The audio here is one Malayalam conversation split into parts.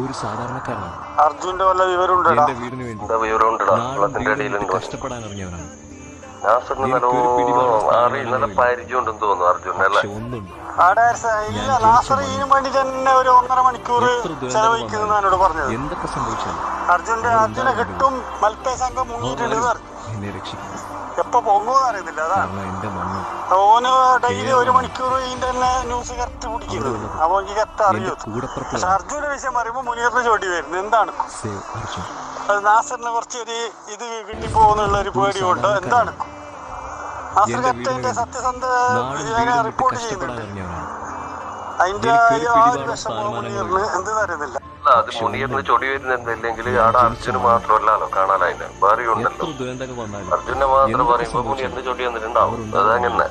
ഒരു സാധാരണക്കാരനാണ്. അർജുന്റെ വല്ല വിവരം ഉണ്ടോ വീടിന് വേണ്ടി നാടും അടിയിലുണ്ട് കഷ്ടപ്പെടാൻ അറിഞ്ഞവനാണ് നാസറിന് നല്ലോ. പരിചയം ഉണ്ടെന്ന് തോന്നുന്നു അല്ലേ ആടെ ഇല്ല നാസർ ഇതിനു വേണ്ടി തന്നെ ഒരു ഒന്നര മണിക്കൂർ എന്നോട് പറഞ്ഞത്. എന്തൊക്കെ സംഭവിച്ചാലും. അർജുന്റെ അർജുനെ കിട്ടും മൽപ്പയ സംഘം മുങ്ങിയിട്ടുണ്ട് എന്ന് പറഞ്ഞു. എന്നെ രക്ഷിക്കും പൊങ്ങുമെന്ന് അറിയുന്നില്ല അതാണ് ഓന് ഡെയിലി ഒരു മണിക്കൂർ ഇതിന്റെ തന്നെ ന്യൂസ് കറക്റ്റ് പിടിക്കുന്നത് അപ്പൊ എനിക്ക് കറക്റ്റ് അറിയൂ. പക്ഷെ അർജുന്റെ വിഷയം പറയുമ്പോ മുനീറിന് ചോട്ടി വരുന്നു എന്താണ്? നാസറിന് കുറച്ചൊരു ഇത് കിട്ടിപ്പോകുന്നുള്ള ഒരു പേടിയുണ്ട് എന്താണ്? സത്യസന്ധ റിപ്പോർട്ട് ചെയ്യുന്നുണ്ട്. അതിന്റെ ആ ഒരു വിഷമം മുനീറിന് അറിയുന്നില്ല. അല്ല അത് മുനിയറിന് ചൊടി വരുന്നില്ലെങ്കിൽ ആടെ അർജുന് മാത്രമല്ലല്ലോ അതിന് വേറെ ഉണ്ടല്ലോ. അർജുനെ മാത്രം പറയുമ്പോ മുനിയറിന് ചൊടി വന്നിട്ടുണ്ടാവും. അതങ്ങനെ.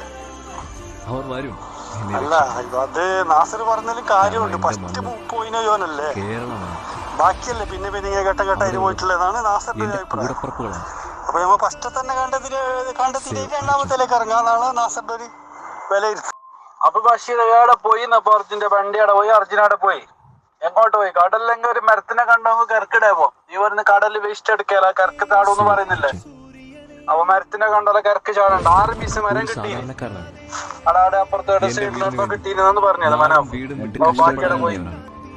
അവർ വരും. എന്നെ അല്ല അത് നാസർ പറഞ്ഞാലും കാര്യമുണ്ട്. ഫസ്റ്റ് പോയിനോ യോനല്ലേ കേരളമാണ്. ബാക്കിയല്ലേ? പിന്നെ പിന്നെ ഇങ്ങനെ ഘട്ടം ഘട്ടമായിട്ട് പോയിട്ടുള്ളതാണ് നാസറിന്റെ അഭിപ്രായം. അപ്പൊ നമ്മൾ ഫസ്റ്റ് തന്നെ കണ്ടതിന് കണ്ടെത്തിയിട്ട് രണ്ടാമത്തേലേക്ക് ഇറങ്ങാന്നാണ് നാസറിന്റെ ഒരു വിലയിരുത്തൽ അപ്പൊ ബഷീർ എവിടെ പോയി എന്നപ്പോ അർജുന്റെ വണ്ടി അവിടെ പോയി അർജുൻ അവിടെ പോയി. എങ്ങോട്ട് പോയി? കടലിലെങ്കിൽ ഒരു മരത്തിനെ കണ്ടോ കരക്കിടേ പോ. നീ പറഞ്ഞ കടലിൽ വേസ്റ്റ് എടുക്കല കിറക്ക് താടൂന്ന് പറയുന്നില്ലേ? അപ്പൊ മരത്തിനെ കണ്ടാലോ കിറക്ക് ചാടണ്ട. ആറ് പീസ് മരം കിട്ടി അടാടെ അപ്പുറത്തോടെ അപ്പുറത്തെ സൈഡിലൊക്കെ കിട്ടിയിരുന്നെന്ന് പറഞ്ഞത്. മനോ വീടും വിട്ട് അപ്പൊ ബാക്കി കഷ്ടപ്പെടാൻ അവിടെ പോയി.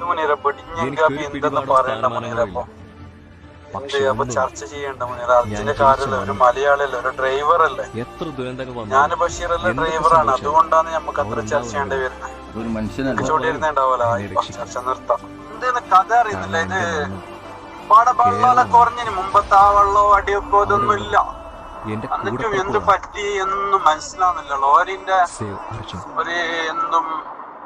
അറിഞ്ഞവനാണ് മുനീറെ പിടിഞ്ഞെങ്കിൽ അപ്പൊ എന്തെന്ന് പറയണ്ട മുനീറെ അപ്പൊ? എന്ത് അപ്പൊ ചർച്ച ചെയ്യണ്ട മുനീറ? അർജുന്റെ കാര്യമല്ല ഒരു മലയാളിയല്ല ഒരു ഡ്രൈവർ അല്ലേ എത്ര ദുരന്തങ്ങൾ ഞാൻ ബഷീർ അല്ല ഡ്രൈവറാണ്. അതുകൊണ്ടാണ് നമുക്ക് അത്ര ചർച്ച ചെയ്യേണ്ടി വരുന്നത് ഒരു മനുഷ്യനല്ല ചോടിയിരുന്നുണ്ടാവല്ലോ എന്നെ ചർച്ച നിർത്താം. എന്തെന്ന് കഥ അറിയുന്നില്ല. ഇത് പാടെ വെള്ളമൊക്കെ കുറഞ്ഞിന് മുമ്പത്തെ ആ വെള്ളമോ അടിയൊക്കെ ഇതൊന്നും ഇല്ല എന്റെ എന്നിട്ടും എന്ത് പറ്റി എന്നും മനസ്സിലാവുന്നില്ല ലോറിന്റെ അർജുൻ ഒരു എന്തും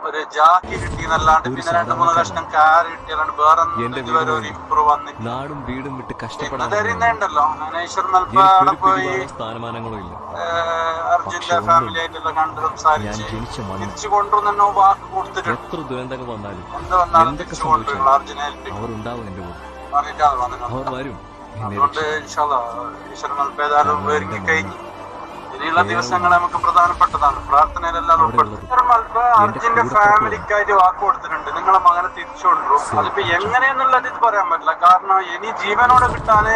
ഒരു ജാക്കി കിട്ടിയെന്നല്ലാണ്ട് പിന്നെ രണ്ട് മൂന്ന് കഷ്ണം കാർ കിട്ടിയല്ലാണ്ട് വേറെ എന്തെങ്കിലും ഒരു ഇമ്പ്രൂവ് വന്നിട്ട് നാടും വീടും വിട്ട് കഷ്ടപ്പെടാൻ തരുന്നുണ്ടല്ലോ അനേശ്വർ മൽപ്പ അവിടെ പോയി അർജുന്റെ ഫാമിലി ആയിട്ടുള്ള കണ്ട് സംസാരിച്ച് തിരിച്ചു കൊണ്ടുവന്നു വാക്ക് കൊടുത്തിട്ടുണ്ട് എത്ര ദുരന്തങ്ങൾ വന്നാലും എന്ത് വന്നാലും തിരിച്ചു കൊണ്ടുവരുള്ളൂ അർജുനെ പറഞ്ഞിട്ടാണ് എന്നെ അതുകൊണ്ട് ഈശ്വരൻ നൽപേതാലും ഒരുങ്ങി കഴിഞ്ഞ്. ഇനിയുള്ള ദിവസങ്ങൾ നമുക്ക് പ്രധാനപ്പെട്ടതാണ്. പ്രാർത്ഥനയിലെല്ലാം ഉൾപ്പെടുത്തും. ഈശ്വരൻ നൽപ അർജുന്റെ ഫാമിലിക്കായിട്ട് വാക്ക് കൊടുത്തിട്ടുണ്ട്. നിങ്ങളെ മകനെ തിരിച്ചു കൊണ്ടുവരും അതിപ്പോ എങ്ങനെയെന്നുള്ളത് ഇത് പറയാൻ പറ്റില്ല. കാരണം ഇനി ജീവനോടെ കിട്ടാന്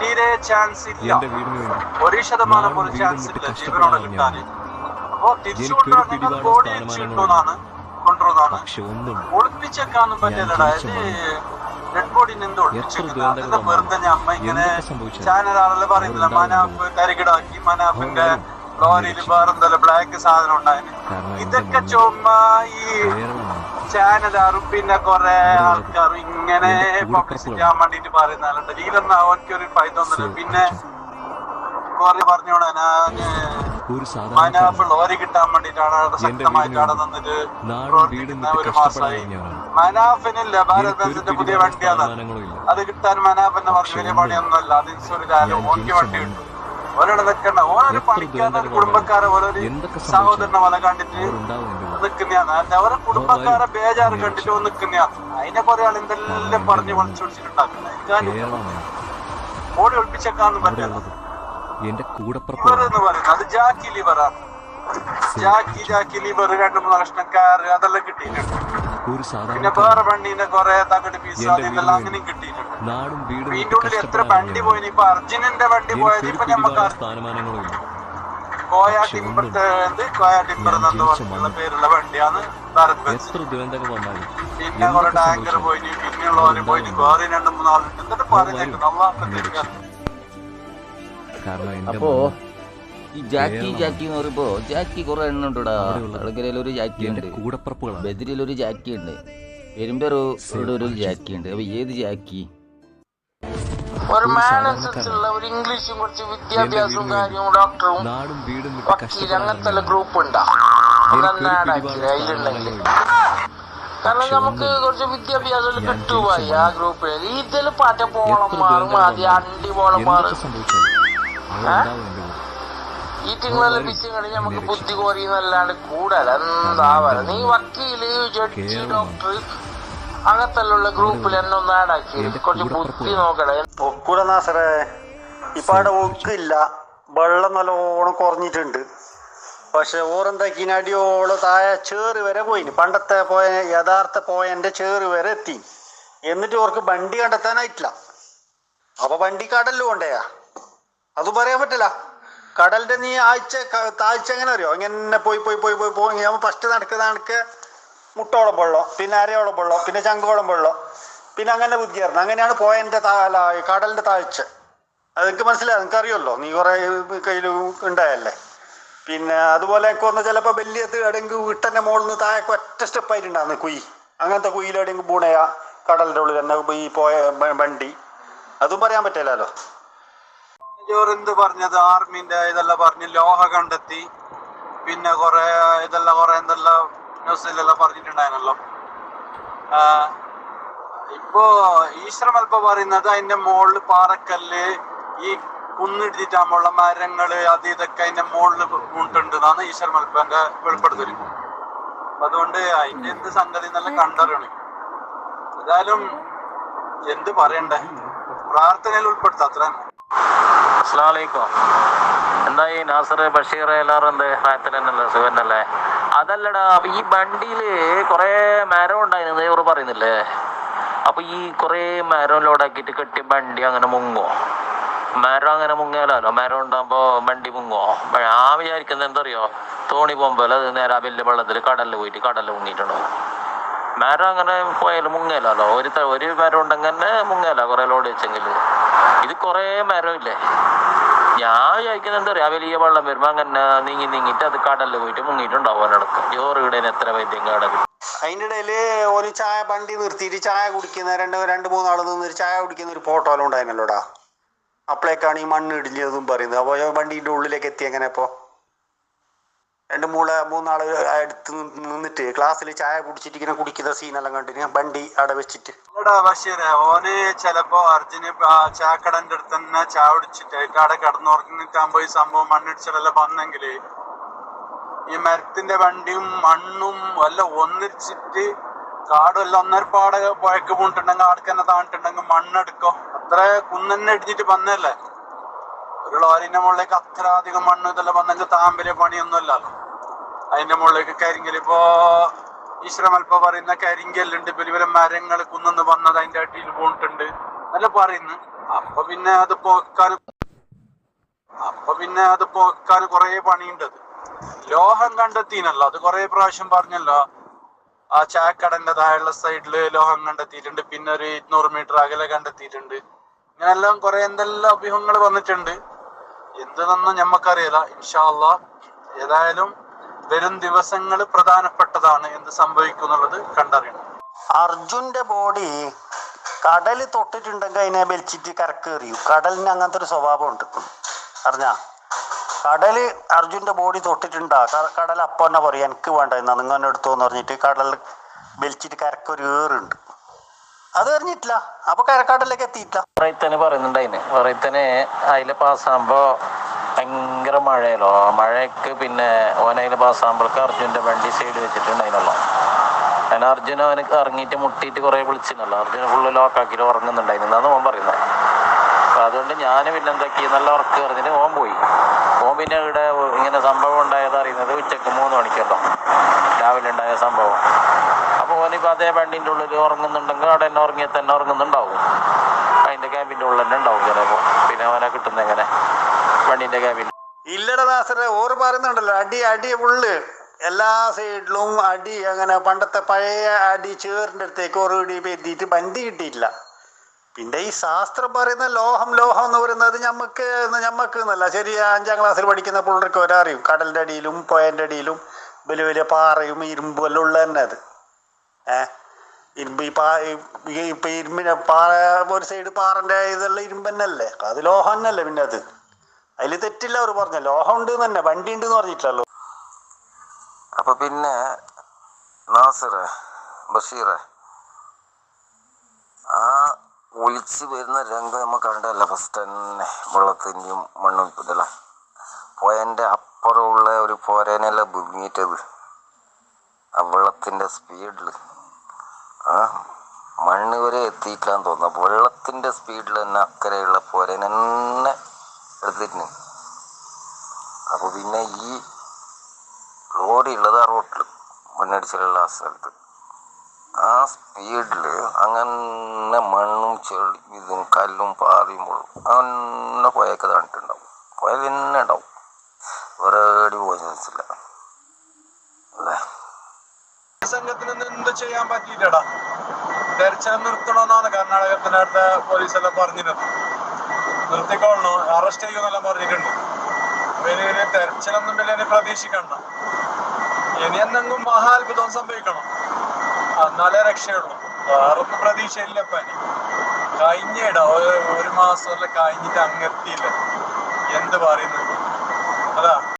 തീരെ ചാൻസ് ഇല്ല. ഒരു ശതമാനം പോലും ചാൻസ് ഇല്ല ജീവനോടെ കിട്ടാന്. അപ്പൊ തിരിച്ചു കൊണ്ടുവരാൻ നിങ്ങൾ ബോഡി വെച്ച് കൊണ്ടുവന്നതാണ്. പക്ഷെ പറ്റില്ലടാ. ഇത് ലോറിയിൽ വേറെന്തല്ല ബ്ലാക്ക് സാധനം ഇതൊക്കെ ചുമ്മാ ഈ ചാനലാറും പിന്നെ കൊറേ ആൾക്കാരും ഇങ്ങനെ പബ്ലിസിറ്റി ചെയ്യാൻ വേണ്ടിട്ട് പറയുന്നുണ്ട് ഇതിലൊന്നും അവൻക്കൊരു ഫൈദ ഒന്നുമില്ല. പിന്നെ കൊറേ പറഞ്ഞോടാ ഞാൻ മനാഫ് ലോറി കിട്ടാൻ വേണ്ടിട്ടാണ് അവിടെ എന്റെ ശക്തമായിട്ട് അവിടെ വീടിന് നിന്നിട്ട് പ്രവർത്തിക്കുന്ന ഒരു മാസമായി മനാഫിനില്ല ഭാരത് എനിക്കൊരു ബെൻസിന്റെ പുതിയ വണ്ടി വണ്ടിയാണ്. അത് കിട്ടാൻ മനാഫ് എന്ന് പറഞ്ഞ വലിയ പണിയൊന്നുമല്ല. അത് ഇൻഷുറിലായാലും ഞാൻ വണ്ടി. കിട്ടും. ഓരോട് നിൽക്കണ്ട. ഓരോ പണിക്കാരൻ ഒരു കുടുംബക്കാരെ എന്തൊക്കെ സഹോദരനെ വല കണ്ടിട്ട് നിൽക്കുന്നതാണ്. അവരെ കുടുംബക്കാരെ ബേജാറ് കണ്ടിട്ട് നിൽക്കുന്നതാണ് അതിനെ കുറെ ആൾ എന്തെല്ലാം പറഞ്ഞ് വളച്ചു പിടിച്ചിട്ടുണ്ടാക്കുന്നത് ഓടി ഒളിപ്പിച്ചേക്കാന്ന് പറ്റില്ല. എന്റെ കൂടെ അത് ജാക്കി ലിവറാണ്. ജാക്കി ജാക്കി ലിവർ രണ്ട് മൂന്ന് കഷ്ണക്കാർ അതെല്ലാം കിട്ടിയിട്ടുണ്ട്. ഒരു സാധാരണ വേറെ വണ്ടിന്റെ കുറെ തകട് പീസ് അങ്ങനെയും കിട്ടിയിട്ടുണ്ട്. നാടും വീടും എത്ര വണ്ടി പോയി ഇപ്പൊ അർജുനന്റെ വണ്ടി പോയത് ഇപ്പൊ നമുക്ക് സ്ഥാനമാനങ്ങളും കോയ ടിമ്പർ എന്ത്? കോയ ടിമ്പർ പേരുള്ള വണ്ടിയാണ് എത്ര ദുരന്തങ്ങൾ വന്നാലും പിന്നെ കുറെ ടാങ്കർ പോയി പിന്നെയുള്ളവര് പോയി വേറെ രണ്ട് മൂന്നാളുണ്ട്. എന്നിട്ട് എന്റെ അപ്പോ ഈ ജാക്കി ജാക്കി എന്ന് പറയുമ്പോ ജാക്കി കുറെ എണ്ണം ഉണ്ടടാ? അളകരയിൽ ഒരു ജാക്കി ഉണ്ട്. ബദരിയിൽ ഒരു ജാക്കി ഉണ്ട്. പെരുമ്പേറോ ഇവിടെ ഒരു ജാക്കി ഉണ്ട്. അപ്പൊ ഏത് ജാക്കി? ഒരു ഒരു മാനസത്തിലുള്ള ഒരു ഇംഗ്ലീഷും കുറച്ച് വിദ്യാഭ്യാസവും കാര്യവും ഡോക്ടറും നാടും വീടും വിട്ട് വക്കീൽ അങ്ങനത്തെ. ഗ്രൂപ്പ് ഉണ്ടാ നന്നാടാക്കി അതിലുണ്ടെങ്കിൽ കാരണം നമുക്ക് കുറച്ച് വിദ്യാഭ്യാസം ജനിച്ച ആ ഗ്രൂപ്പിൽ. ഇതിൽ പാറ്റ പോളന്മാറും ആദ്യം അണ്ടി പോളന്മാർ എന്തൊക്കെ തിങ്കളെല്ലാം പിച്ചും കഴിഞ്ഞ് നമുക്ക് ബുദ്ധി കുറയുന്നല്ലാണ്ട് കൂടല എന്താവാല നീ വക്കീൽ ജഡ്ജി. ഡോക്ടർ അങ്ങനത്തെ ഗ്രൂപ്പിൽ എന്നെ ഒന്ന് ആഡ് ആക്കി കുറച്ച് ബുദ്ധി നോക്കണേ ഒക്കൂടെ നാസറേ ഇപ്പൊ അവിടെ ഒക്കില്ല. വെള്ളം നല്ലോണം കുറഞ്ഞിട്ടുണ്ട്. പക്ഷെ ഓറെന്താക്കിന് അടിയോളം താഴെ ചേറ് വരെ പോയിന്. പണ്ടത്തെ പോയ യഥാർത്ഥ പോയന്റെ ചേറ് വരെ എത്തി. എന്നിട്ട് ഓർക്ക് വണ്ടി കണ്ടെത്താനായിട്ടില്ല. അപ്പൊ വണ്ടി കടലിൽ കൊണ്ടേയാ? അത് പറയാൻ പറ്റില്ല. കടലിന്റെ നീ ആഴ്ച താഴ്ച എങ്ങനെ അറിയോ? ഇങ്ങനെ പോയി പോയി പോയി പോയി പോയി. ഞാൻ ഫസ്റ്റ് നടക്ക് നടക്ക് മുട്ടോളം വെള്ളം പിന്നെ അരയോളം വെള്ളം പിന്നെ ചങ്കോളം വെള്ളം പിന്നെ അങ്ങനെ ബുദ്ധിയായിരുന്നു അങ്ങനെയാണ് പോയതിന്റെ കടലിന്റെ താഴ്ച. അത് എനിക്ക് മനസ്സിലായി? നിങ്ങൾക്ക് അറിയുമല്ലോ? നീ കുറേ കയ്യിൽ ഉണ്ടായല്ലേ? പിന്നെ അതുപോലെ ഒക്കെ ഒന്ന് ചിലപ്പോൾ വലിയ എവിടെയെങ്കിലും വീട്ടന്റെ മുകളിൽ നിന്ന് താഴേക്ക് ഒറ്റ സ്റ്റെപ്പായിട്ടുണ്ടാകുന്നു കുയി. അങ്ങനത്തെ കുയിലെവിടെയെങ്കിലും പൂണയാ കടലിന്റെ ഉള്ളിൽ. തന്നെ ഈ പോയ വണ്ടി. അതും പറയാൻ പറ്റില്ലല്ലോ. ജോറിന്ത് പറഞ്ഞത്? ആർമിന്റെ ഇതെല്ലാം പറഞ്ഞ് ലോഹ കണ്ടെത്തി. പിന്നെ കുറെ ഇതെല്ലാം കുറെ എന്തെല്ലാം ന്യൂസിലെല്ലാം പറഞ്ഞിട്ടുണ്ടായിരുന്നല്ലോ. ഇപ്പോ ഈശ്വരം അല്പ പറയുന്നത് അതിന്റെ മുകളിൽ പാറക്കല്ല് ഈ കുന്നിടിച്ചിട്ടാകുമ്പോഴുള്ള മരങ്ങൾ അത് ഇതൊക്കെ അതിന്റെ മുകളിൽ ഉണ്ട് എന്നാണ് ഈശ്വര മൽപ്പന്റെ വെളിപ്പെടുത്തൽ. അതുകൊണ്ട് അതിന്റെ എന്ത് സംഗതി നല്ല കണ്ടറിയണം. ഏതായാലും എന്ത് പറയണ്ടേ? പ്രാർത്ഥനയിൽ ഉൾപ്പെടുത്താം അത്ര. തന്നെ അസ്ലാമലൈക്കും എന്തായി നാസർ ബഷീർ എല്ലാവരും എന്ത്? റായത്തിലല്ലേ സുഖന്നല്ലേ? അതല്ലടാ അപ്പൊ ഈ വണ്ടിയിൽ കൊറേ മരം ഉണ്ടായിരുന്നു ഇവർ പറയുന്നില്ലേ? അപ്പൊ ഈ കൊറേ മരം ലോഡാക്കിയിട്ട് കെട്ടിയ വണ്ടി അങ്ങനെ മുങ്ങോ മരം അങ്ങനെ മുങ്ങിയാലോ മരം ഉണ്ടാകുമ്പോ വണ്ടി മുങ്ങോ ആ വിചാരിക്കുന്നത് എന്തറിയോ തോണി പോകുമ്പോൾ അത് നേരെ വലിയ വെള്ളത്തിൽ കടലിൽ പോയിട്ട് കടലിൽ മുങ്ങിയിട്ടുണ്ടോ മരം അങ്ങനെ പോയാലും മുങ്ങലല്ലോ ഒരു ഒരു മരം ഉണ്ടെങ്കിൽ തന്നെ മുങ്ങല കുറെ ലോഡ് വെച്ചെങ്കിൽ ഇത് കുറെ മരം ഇല്ലേ ഞാൻ ചോദിക്കുന്നത് എന്താ പറയാ വലിയ വെള്ളം വരുമ്പോ അങ്ങനെ നീങ്ങി നീങ്ങിട്ട് അത് കടലിൽ പോയിട്ട് മുങ്ങിയിട്ടുണ്ടാവും അതിനടക്ക് ജോറ് ഇടേന് എത്ര വൈദ്യം കടൽ അതിന്റെ ഇടയിൽ ഒരു ചായ വണ്ടി നിർത്തിയിട്ട് ചായ കുടിക്കുന്ന രണ്ട് രണ്ട് മൂന്നാൾ നിന്നൊരു ചായ കുടിക്കുന്ന ഒരു ഫോട്ടോ എല്ലാം ഉണ്ടായിരുന്നല്ലോടാ അപ്പോഴേക്കാണ് ഈ മണ്ണ് ഇടിഞ്ഞതും പറയുന്നത്. അപ്പോൾ വണ്ടിന്റെ ഉള്ളിലേക്ക് എത്തി എങ്ങനെ ഇപ്പോൾ രണ്ട് മൂള മൂന്നാൾ അടുത്ത് നിന്ന് നിന്നിട്ട് ക്ലാസ്സിൽ ചായ കുടിച്ചിട്ട് ഇങ്ങനെ കുടിക്കുന്ന സീനെല്ലാം കണ്ടിന്. വണ്ടി അവിടെ വെച്ചിട്ട്. ബഷീറെ ഓന് ചിലപ്പോ അർജുന് ചാക്കടന്റെ അടുത്ത് തന്നെ ചായ കുടിച്ചിട്ടായിട്ട് അവിടെ കിടന്നുറങ്ങി നിൽക്കാൻ പോയി സംഭവം മണ്ണിടിച്ചിട്ടെല്ലാം വന്നെങ്കിൽ ഈ മരത്തിന്റെ വണ്ടിയും മണ്ണും എല്ലാം ഒന്നിച്ചിട്ട് കാടും എല്ലാം ഒന്നരപ്പാടെ പുഴക്ക് പോയിട്ടുണ്ടെങ്കിൽ ആടക്കന്നെ താണിട്ടുണ്ടെങ്കിൽ മണ്ണെടുക്കോ. അത്ര കുന്നന്നെ ഇടിഞ്ഞിട്ട് വന്നല്ലേ ഒരു ലോറിന്റെ മുകളിലേക്ക് അത്ര അധികം മണ്ണ് ഇതെല്ലാം വന്നെങ്കിൽ താമ്പലെ പണിയൊന്നുമല്ലല്ലോ. അതിന്റെ മുകളിലേക്ക് കരിങ്കൽ ഇപ്പോ ഈശ്വരമൽപ്പ പറയുന്ന കരിങ്കല്ലുണ്ട്. വലിയ വലിയ മരങ്ങൾ കുന്നു വന്നത് അതിന്റെ അടിയിൽ പോയിട്ടുണ്ട് അല്ല പറയുന്നു? അപ്പൊ പിന്നെ അത് പോക്കാൻ അപ്പൊ പിന്നെ അത് പോക്കാൻ കുറെ പണിയുണ്ട് ലോഹം കണ്ടെത്തിനല്ലോ അത് കുറെ പ്രാവശ്യം പറഞ്ഞല്ലോ. ആ ചാക്കടന്റെ താഴെയുള്ള സൈഡിൽ ലോഹം കണ്ടെത്തിയിട്ടുണ്ട്. പിന്നെ ഒരു ഇരുന്നൂറ് മീറ്റർ അകലെ കണ്ടെത്തിയിട്ടുണ്ട്. ഇങ്ങനെല്ലാം കുറെ എന്തെല്ലാം അഭ്യൂഹങ്ങൾ വന്നിട്ടുണ്ട്. എന്തെന്നൊന്നും ഞമ്മക്കറിയില്ല. ഇൻഷാല്ല ഏതായാലും വരും ദിവസങ്ങൾ പ്രധാനപ്പെട്ടതാണ് എന്ത് സംഭവിക്കും എന്നുള്ളത് കണ്ടറിയണം. അർജുന്റെ ബോഡി കടൽ തൊട്ടിട്ടുണ്ടെങ്കിൽ അതിനെ വലിച്ചിട്ട് കരക്കേറിയും കടലിന് അങ്ങനത്തെ ഒരു സ്വഭാവമുണ്ട്. അറിഞ്ഞാ? കടൽ അർജുന്റെ ബോഡി തൊട്ടിട്ടുണ്ടാ? കടൽ അപ്പം തന്നെ പറയും എനിക്ക് വേണ്ട എന്നാ നിങ്ങൾ എടുത്തോന്ന് പറഞ്ഞിട്ട് കടൽ വലിച്ചിട്ട് കരക്കൊരു ഏറുണ്ട്. അത് അറിഞ്ഞിട്ടില്ല അപ്പൊ കരക്കടലിലേക്ക് എത്തിയിട്ടില്ല. പറയുന്നുണ്ട് പറയുന്നുണ്ടായിന് റൈത്തന് അതിൽ പാസ്സാകുമ്പോ ഭയങ്കര മഴയല്ലോ. മഴയ്ക്ക് പിന്നെ ഓനതിൽ പാസ്സാകുമ്പോഴേക്ക് അർജുന്റെ വണ്ടി സൈഡ് വെച്ചിട്ടുണ്ടായിരുന്നല്ലോ. അങ്ങനെ അർജുന അവന് ഇറങ്ങിയിട്ട് മുട്ടിയിട്ട് കുറേ വിളിച്ചിരുന്നല്ലോ. അർജുന ഫുള്ള് ലോക്കാക്കിയിട്ട് ഉറങ്ങുന്നുണ്ടായിരുന്നു. എന്നാണ് ഓൻ പറയുന്നത് അപ്പൊ അതുകൊണ്ട് ഞാനും പിന്നെ എന്താക്കി നല്ല ഉറക്ക് പറഞ്ഞിട്ട് ഓൻ പോയി. ഓൻ പിന്നെ ഇവിടെ ഇങ്ങനെ സംഭവം ഉണ്ടായത് അറിയുന്നത് ഉച്ചയ്ക്ക് മൂന്ന് മണിക്കല്ലോ. രാവിലെ ഉണ്ടായ സംഭവം. അപ്പൊ ഓനിപ്പോ അതേ വണ്ടിന്റെ ഉള്ളിൽ ഉറങ്ങുന്നുണ്ടെങ്കിൽ അവിടെ തന്നെ ഉറങ്ങിയാൽ തന്നെ ഉറങ്ങുന്നുണ്ടാവും. അതിന്റെ ക്യാബിന്റെ ഉള്ളിൽ തന്നെ ഉണ്ടാവും ചിലപ്പോ. പിന്നെ അവനെ കിട്ടുന്ന എങ്ങനെ? വണ്ടിന്റെ ക്യാബിൻ ഇല്ലട ദാസരെ ഓർ പറയുന്നുണ്ടല്ലോ അടി അടി ഉള്ളു. എല്ലാ സൈഡിലും അടി അങ്ങനെ പണ്ടത്തെ പഴയ അടി ചേറിന്റെ അടുത്തേക്ക് ഒരു ഇടി വണ്ടി കിട്ടിയില്ല പിന്നെ ഈ ശാസ്ത്രം പറയുന്ന ലോഹം ലോഹം എന്ന് പറയുന്നത് ഞമ്മക്ക് ഞമ്മക്ക് എന്നല്ല. ശരി അഞ്ചാം ക്ലാസ്സിൽ പഠിക്കുന്ന പിള്ളേർക്ക് ഒരറിയും കടലിന്റെ അടിയിലും പുഴന്റെ അടിയിലും വലിയ വലിയ പാറയും ഇരുമ്പും എല്ലാം ഉള്ളത് തന്നെ അത്. ഏ? ഇരുമ്പ് ഈ പാ ഇപ്പം ഇരുമ്പിനെ പാറ ഒരു സൈഡ് പാറന്റെ ഇതെല്ലാം ഇരുമ്പ് തന്നെയല്ലേ അത് ലോഹം തന്നെയല്ലേ പിന്നെ അത്? അതിൽ തെറ്റില്ല അവർ പറഞ്ഞ. ലോഹം ഉണ്ട് തന്നെ വണ്ടി ഉണ്ട് എന്ന് പറഞ്ഞിട്ടില്ലല്ലോ. അപ്പൊ പിന്നെ നാസറെ ബഷീറെ ആ ഒലിച്ച് വരുന്ന രംഗം നമ്മൾ കണ്ടല്ല ഫസ്റ്റ് തന്നെ. വെള്ളത്തിന്റെയും മണ്ണും ഇതല്ല. പോയന്റെ അപ്പുറമുള്ള ഒരു പോരേനല്ല ബുങ്ങിയിട്ടത് ആ വെള്ളത്തിന്റെ സ്പീഡിൽ മണ്ണ് വരെ എത്തിയിട്ടില്ലാന്ന് തോന്നുന്നു. അപ്പൊ വെള്ളത്തിന്റെ സ്പീഡിൽ തന്നെ അക്കരെയുള്ള പോരേന തന്നെ എടുത്തിട്ടുണ്ട്. അപ്പോൾ പിന്നെ ഈ ലോറി ഉള്ളത് ആ റോട്ടിൽ മണ്ണടിച്ചിലുള്ള ആ സ്ഥലത്ത്. ആ സ്പീഡിൽ അങ്ങനെ മണ്ണും ചെളി ഇതും കല്ലും പാതിയും മുള്ളും അങ്ങനെ പോയൊക്കെ കണ്ടിട്ടുണ്ടാവും പോയാൽ തന്നെ ഉണ്ടാവും. വേറെ എടി പോയി ചോദിച്ചില്ല അല്ലേ സംഘത്തിന് എന്ത് ചെയ്യാൻ പറ്റിയില്ലടാ തെരച്ചിൽ നിർത്തണമെന്നാണ് കർണാടകത്തിന്റെ പോലീസ് എല്ലാം പറഞ്ഞിരുന്നത്. നിർത്തിക്കൊള്ളണോ. അറസ്റ്റ് ചെയ്യുമെന്നെല്ലാം പറഞ്ഞിട്ടുണ്ട്. വലിയ തെരച്ചിലൊന്നും വലിയ പ്രതീക്ഷിക്കണ്ട. ഇനി എന്തെങ്കിലും മഹാത്ഭുതം സംഭവിക്കണം. എന്നാലേ രക്ഷയുള്ളൂ. വേറൊന്നും പ്രതീക്ഷയില്ല പനി കഴിഞ്ഞേടാ. ഒരു മാസം അല്ല കഴിഞ്ഞിട്ട് അങ്ങെത്തിയില്ല എന്ത് പറയുന്നു അതാ.